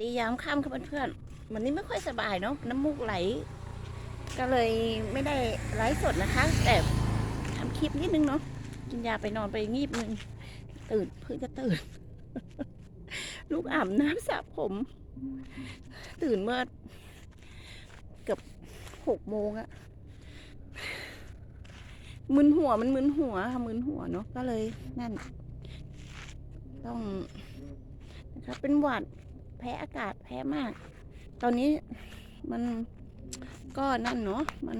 ดียามค่ำค่ะเพื่อนๆวันนี้ไม่ค่อยสบายเนาะน้ำมูกไหล ก็เลยไม่ได้ไลฟ์สดนะคะ แต่ทำคลิปนิดนึงเนาะกินยาไปนอนไปงีบนึง ตื่นเพิ่งจะตื่น ลูกอาบน้ำสระผม ตื่นเมื่อเกือบหกโมงอะมึนหัวมันมึนหัวค่ะมึนหัวเนาะก็เลยนั่น ต้องนะครับเป็นหวัด พ้อากาศแพ้มาก ตอนนี้มันก็นั่นเนาะมัน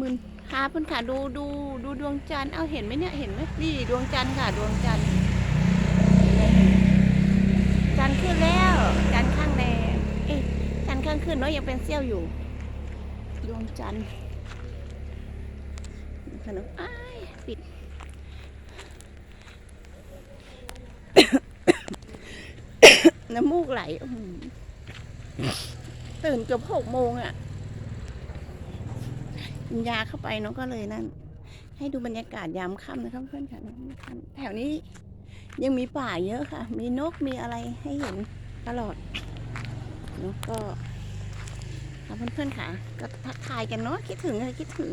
มึนพาเพื่อนค่ะดูดูดูดวงจันทร์เอาเห็นไหมเนี่ยเห็นไหมนี่ดวงจันทร์ค่ะดวงจันทร์จันทร์ขึ้นแล้วจันทร์ข้างแดงเอ๊ะจันทร์ข้างขึ้นเนาะยังเป็นเสี้ยวอยู่ ดวงจันทร์ขนมอ้ายปิด น้ำมูกไหลตื่นเกือบหกโมงอะ่ะกินยาเข้าไปเนาะก็เลยนั่น ให้ดูบรรยากาศยามค่ำนะครับเพื่อนค่ะแถวนี้ยังมีป่าเยอะค่ะ มีนกมีอะไรให้เห็นตลอดเนาะก็ค่ะเพื่อนๆค่ะ ก็ทักทายกันเนาะคิดถึงค่ะคิดถึง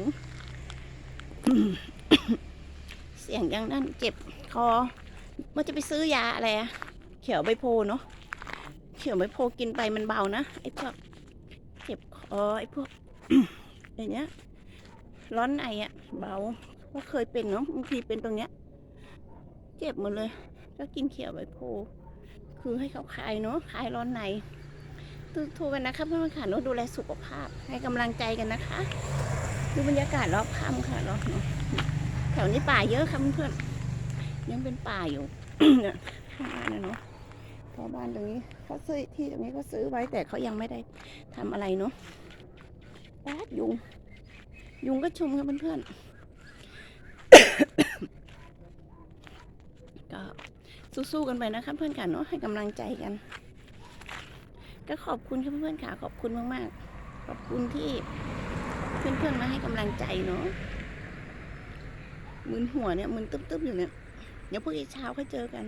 เสียงยังนั่นเจ็บคอเมื่อจะไปซื้อยาอะไรอะเขียวใบโพเนาะ เขียวใบโพกินไปมันเบานะไอ้พวกเจ็บคอไอ้พวกอย่างเงี้ย ร้อนในอะ่ะ เบาเพราเคยเป็นเนาะบางทีเป็นตรงเนี้ย เจ็บหมดเลย ก็กินเขียวใบโพคือให้เขาคลายเนาะคลายร้อนในทูกันนะคะเพื่อนๆค่ะเนาะดูแลสุขภาพ ให้กำลังใจกันนะคะดูบรรยากาศรอบค่ำค่ะเนาะแถวนี้ป่าเยอะค่ะเพื่อนๆยังเป็นป่าอยู่เนี่ยข้างบ้าเนาะ เพราะบ้านตรงนี้เขาซื้อที่ตรงนี้เขาซื้อไว้แต่เขายังไม่ได้ทำอะไรเนาะแป๊ดยุง ยุงก็ชุมกันเพื่อนๆก็สู้ๆกันไปนะคะเพื่อนกันเนาะให้กำลังใจกัน ก็ขอบคุณค่ะเพื่อนๆค่ะขอบคุณมากๆ ขอบคุณที่เพื่อนๆมาให้กำลังใจเนาะมึนหัวเนี่ยมึนตึ๊บๆอยู่เนี่ยเดี๋ยวพรุ่งนี้เช้าค่อยเจอกัน